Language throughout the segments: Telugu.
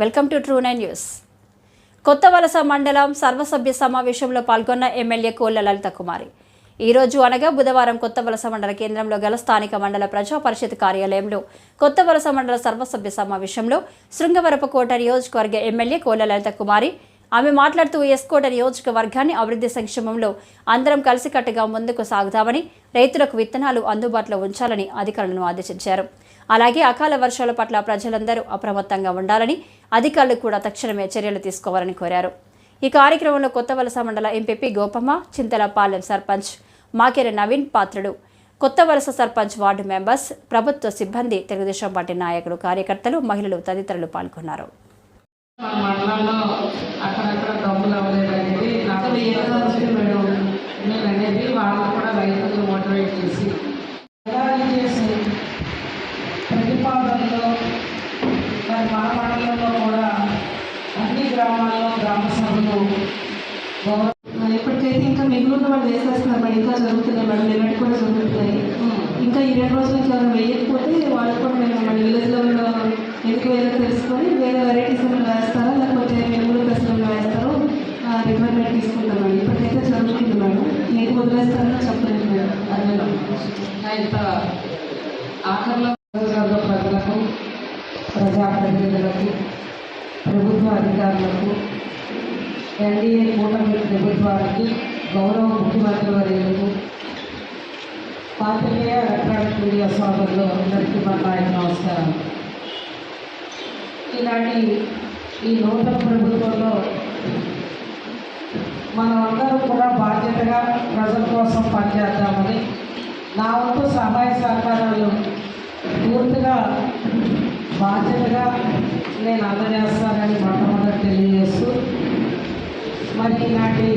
Welcome to True Nine news. Kotha Valasa మండలం సర్వసభ్య సమావేశంలో పాల్గొన్న ఎమ్మెల్యే కోళ్ళ లలిత కుమారి. ఈ రోజు అనగా బుధవారం కొత్త వలస మండల కేంద్రంలో గల స్థానిక మండల ప్రజా పరిషత్ కార్యాలయంలో కొత్త వలస మండల సర్వసభ్య సమావేశంలో శృంగవరపకోట నియోజకవర్గ ఎమ్మెల్యే కోళ్ళ లలిత కుమారి. ఆమె మాట్లాడుతూ ఎస్కోట నియోజకవర్గాన్ని అభివృద్ధి సంక్షేమంలో అందరం కలిసికట్టుగా ముందుకు సాగుతామని రైతులకు విత్తనాలు అందుబాటులో ఉంచాలని అధికారులను ఆదేశించారు. అలాగే అకాల వర్షాల పట్ల ప్రజలందరూ అప్రమత్తంగా ఉండాలని అధికారులు కూడా తక్షణమే చర్యలు తీసుకోవాలని కోరారు. ఈ కార్యక్రమంలో కొత్త వలస మండల ఎంపీపీ గోపమ్మ చింతలపాలెం సర్పంచ్ మాకెర నవీన్ పాత్రుడు కొత్త వలస సర్పంచ్ వార్డు మెంబర్స్ ప్రభుత్వ సిబ్బంది తెలుగుదేశం పార్టీ నాయకులు కార్యకర్తలు మహిళలు తదితరులు పాల్గొన్నారు. అనేది కూడా రైతులు మోటివేట్ చేసి ఎలాంటి చేసి ప్రతిపాదనలో మరి మన మండలంలో కూడా అన్ని గ్రామాల్లో గ్రామ సభలు ఎప్పటికైతే ఇంకా మిగులున్న వాళ్ళు వేసేస్తున్నారు మరి ఇంకా జరుగుతున్నాయి మేడం నిన్నటి కూడా జరుగుతున్నాయి. ఇంకా ఈ రెండు రోజులు ఇంకా వేయకపోతే వాళ్ళు కూడా మేము మన విలేజ్ లెవెల్లో ఎందుకు వేరే తెలుసుకొని వేరే వెరైటీస్ ఏమైనా వేస్తారా? లేకపోతే మినుములు పెసలు వేస్తారో రిక్వైర్మెంట్ తీసుకుంటాం మేడం ఇప్పటికైతే జరుగుతుంది మేడం. ఏది వదిలేస్తారో చెప్పలేదు మేడం. అదే ఇంత ఆఖరిలో ప్రజలకు ప్రజాప్రతినిధులకు ప్రభుత్వ అధికారులకు ఎన్డీఏ కూటమి ప్రభుత్వానికి గౌరవ ముఖ్యమంత్రి వర్యులకు పాత్రికేయ ఎలక్ట్రానిక్ మీడియా సోదరులు అందరికీ మన నాయకు నమస్కారం. ఇలాంటి ఈ నూతన ప్రభుత్వంలో మనమందరం కూడా బాధ్యతగా ప్రజల కోసం పనిచేద్దామని నా వంతు సహాయ సహకారాలు పూర్తిగా బాధ్యతగా నేను అందజేస్తానని మొట్టమొదటి తెలియజేస్తూ మరి ఈనాటి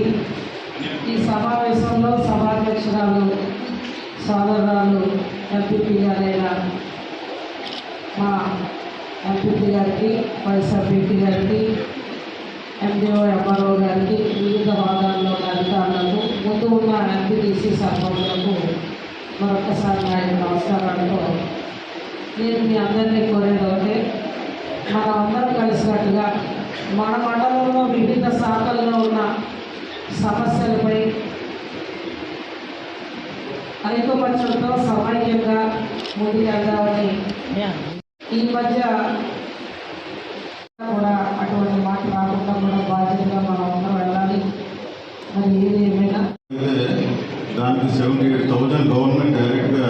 ఈ సమావేశంలో సభాధ్యక్షురాలు సోదరురాలు ఎంపీపీ గారైన మా ఎంపీపీ గారికి వైస్ ఎంపీపీ గారికి ఎండిఓ ఎంఆర్ఓ గారికి వివిధ హోదాల్లో ఉన్న అధికారులకు ముందు ఉన్న ఎంపీటీసీ సర్పంచులకు మరొకసారి నా యొక్క నమస్కారాలతో నేను మీ అందరినీ కోరేది ఒకటే మనం అందరం కలిసినట్టుగా మన మండలంలో వివిధ శాఖల్లో ఉన్న సమస్యలపై ఐకమత్యంతో సమైక్యంగా ముందుకెళ్దామని ఈ మధ్య కూడా అటువంటి మాట రాకుండా కూడా బాధ్యతగా మనం అందరం వెళ్ళాలి. మరి ఏది ఏమైనా దానికి సెవెంటీ ఎయిట్ థౌజండ్ గవర్నమెంట్ డైరెక్ట్గా